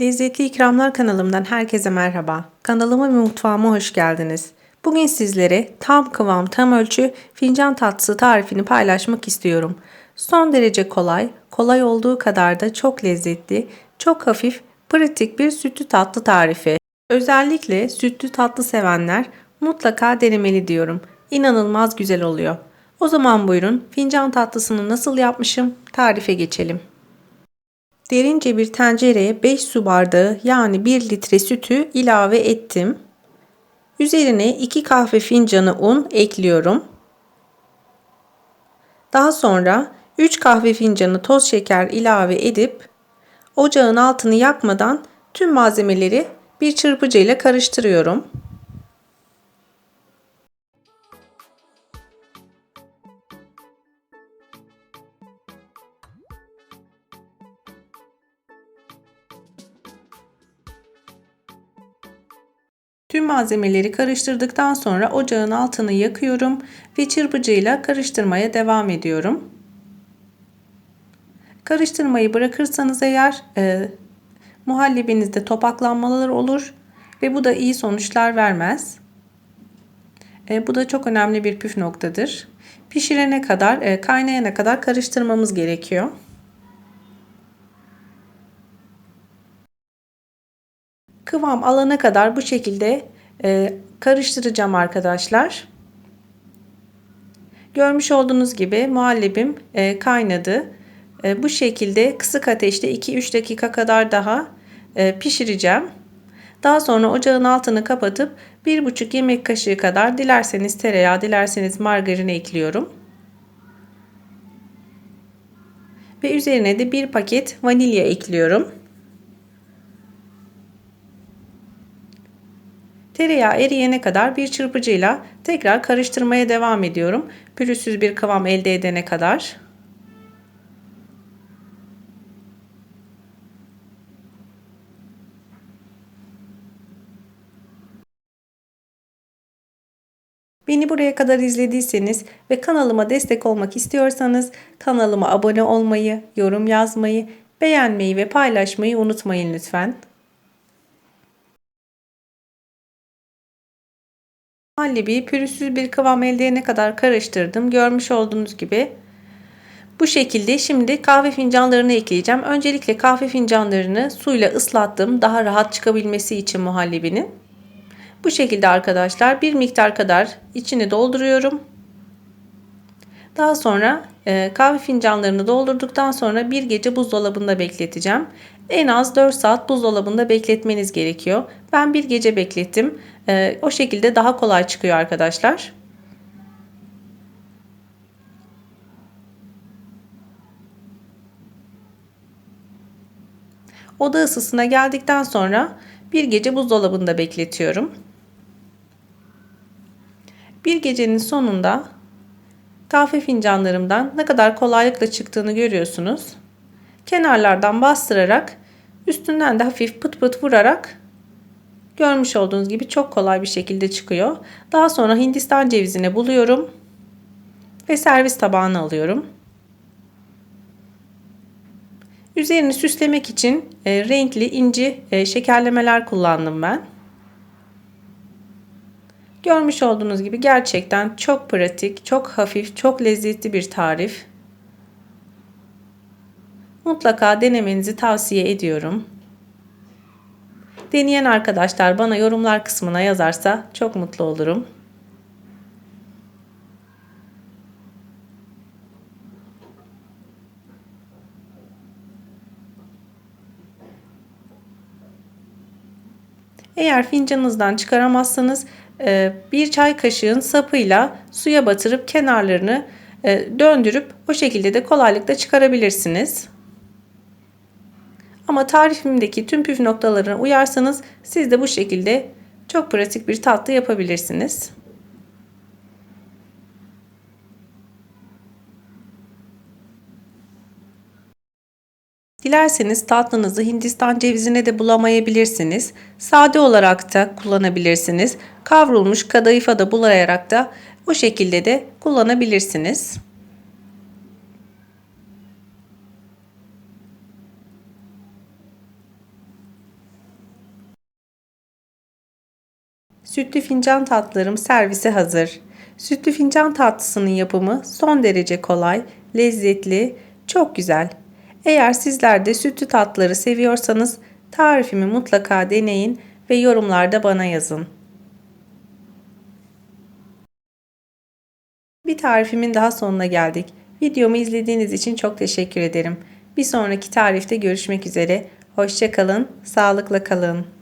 Lezzetli İkramlar kanalımdan herkese merhaba. Kanalıma ve mutfağıma hoş geldiniz. Bugün sizlere tam kıvam, tam ölçü fincan tatlısı tarifini paylaşmak istiyorum. Son derece kolay, kolay olduğu kadar da çok lezzetli, çok hafif, pratik bir sütlü tatlı tarifi. Özellikle sütlü tatlı sevenler mutlaka denemeli diyorum. İnanılmaz güzel oluyor. O zaman buyurun fincan tatlısını nasıl yapmışım tarife geçelim. Derince bir tencereye 5 su bardağı yani 1 litre sütü ilave ettim. Üzerine 2 kahve fincanı un ekliyorum. Daha sonra 3 kahve fincanı toz şeker ilave edip ocağın altını yakmadan tüm malzemeleri bir çırpıcı ile karıştırıyorum. Tüm malzemeleri karıştırdıktan sonra ocağın altını yakıyorum ve çırpıcıyla karıştırmaya devam ediyorum. Karıştırmayı bırakırsanız eğer e, muhallebinizde topaklanmalar olur ve bu da iyi sonuçlar vermez. E, bu da çok önemli bir püf noktadır. Pişirene kadar, e, kaynayana kadar karıştırmamız gerekiyor. Kıvam alana kadar bu şekilde e, karıştıracağım arkadaşlar. Görmüş olduğunuz gibi muhallebim e, kaynadı. E, bu şekilde kısık ateşte 2-3 dakika kadar daha e, pişireceğim. Daha sonra ocağın altını kapatıp 1,5 yemek kaşığı kadar dilerseniz tereyağı dilerseniz margarin ekliyorum. Ve üzerine de bir paket vanilya ekliyorum. Tereyağı eriyene kadar bir çırpıcıyla tekrar karıştırmaya devam ediyorum. Pürüzsüz bir kıvam elde edene kadar. Beni buraya kadar izlediyseniz ve kanalıma destek olmak istiyorsanız kanalıma abone olmayı, yorum yazmayı, beğenmeyi ve paylaşmayı unutmayın lütfen. Muhallebiyi pürüzsüz bir kıvam elde edene kadar karıştırdım. Görmüş olduğunuz gibi. Bu şekilde şimdi kahve fincanlarını ekleyeceğim. Öncelikle kahve fincanlarını suyla ıslattım. Daha rahat çıkabilmesi için muhallebinin. Bu şekilde arkadaşlar bir miktar kadar içini dolduruyorum. Daha sonra e, kahve fincanlarını doldurduktan sonra bir gece buzdolabında bekleteceğim. En az 4 saat buzdolabında bekletmeniz gerekiyor. Ben bir gece beklettim. E, o şekilde daha kolay çıkıyor arkadaşlar. Oda ısısına geldikten sonra bir gece buzdolabında bekletiyorum. Bir gecenin sonunda kahve fincanlarımdan ne kadar kolaylıkla çıktığını görüyorsunuz. Kenarlardan bastırarak üstünden de hafif pıt pıt vurarak görmüş olduğunuz gibi çok kolay bir şekilde çıkıyor. Daha sonra hindistan cevizine buluyorum ve servis tabağına alıyorum. Üzerini süslemek için e, renkli inci e, şekerlemeler kullandım ben. Görmüş olduğunuz gibi gerçekten çok pratik, çok hafif, çok lezzetli bir tarif. Mutlaka denemenizi tavsiye ediyorum. Deneyen arkadaşlar bana yorumlar kısmına yazarsa çok mutlu olurum. Eğer fincanınızdan çıkaramazsanız e, bir çay kaşığın sapıyla suya batırıp kenarlarını e, döndürüp o şekilde de kolaylıkla çıkarabilirsiniz. Ama tarifimdeki tüm püf noktalarına uyarsanız siz de bu şekilde çok pratik bir tatlı yapabilirsiniz. Dilerseniz tatlınızı Hindistan cevizine de bulamayabilirsiniz. Sade olarak da kullanabilirsiniz. Kavrulmuş kadayıfa da bulayarak da bu şekilde de kullanabilirsiniz. Sütlü fincan tatlılarım servise hazır. Sütlü fincan tatlısının yapımı son derece kolay, lezzetli, çok güzel. Eğer sizler de sütlü tatlıları seviyorsanız tarifimi mutlaka deneyin ve yorumlarda bana yazın. Bir tarifimin daha sonuna geldik. Videomu izlediğiniz için çok teşekkür ederim. Bir sonraki tarifte görüşmek üzere. Hoşçakalın, sağlıkla kalın.